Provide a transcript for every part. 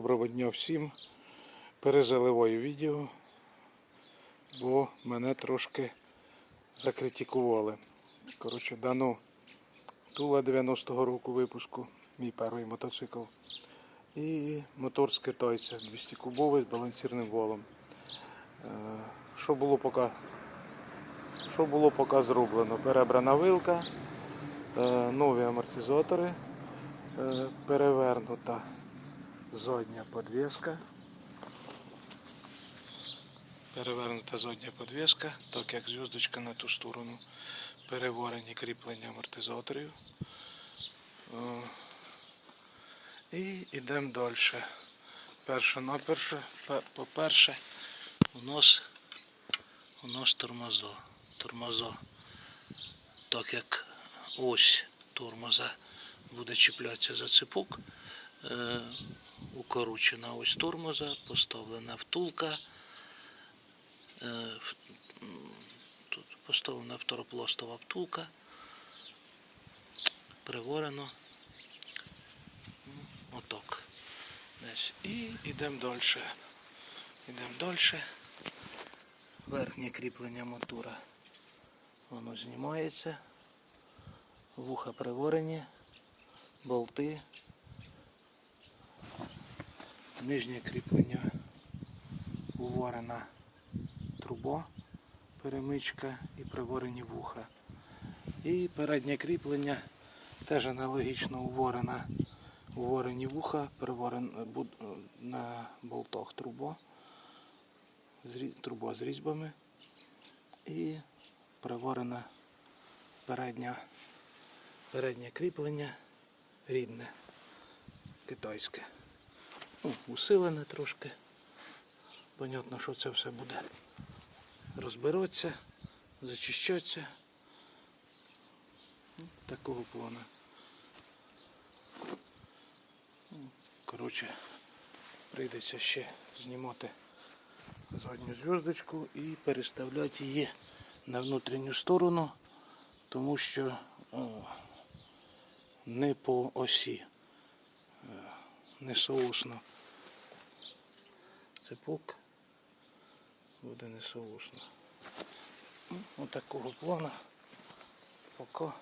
Доброго дня всім. Перезаливаю відео, бо мене трошки закритикували. Коротше, дано Тула 90-го року випуску, мій перший мотоцикл. І мотор з китайця 200 кубовий з балансірним валом. Е, Що було поки, що було поки зроблено? Перебрана вилка, е, нові амортизатори, е, перевернута задня подвеска. Перевернута задня подвеска, так як зв'язочка на ту сторону. Переварені кріплення амортизаторів. О. І йдемо далі. Перше наперше, пе- по-перше, у нас, у нас тормозо. Тормозо. Так як ось тормоза буде чіплятися за цепок, е, укорочена ось тормоза, поставлена втулка. Е, Тут поставлена второпластова втулка. Приварено. М, Отак. Десь. І йдемо далі. Йдемо далі. Верхнє кріплення мотора. Воно знімається. Вуха приварені, болти. Нижнє кріплення уварена труба, перемичка і приварені вуха. І переднє кріплення теж аналогічно уварена. Уварені вуха, приварен на болтах труба, зрі- труба з різьбами і приварена передня, переднє кріплення рідне, китайське. Ну, усилене трошки. Понятно, що це все буде розбиратися, зачищатися. Ну, Такого плану. Ну, Коротше, прийдеться ще знімати задню зв'язочку і переставляти її на внутрішню сторону, тому що о, не по осі, не соосно цепок буде не соусно. Ну, Отакого плана поки,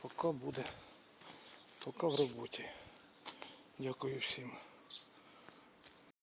поки буде поки в роботі. Дякую всім.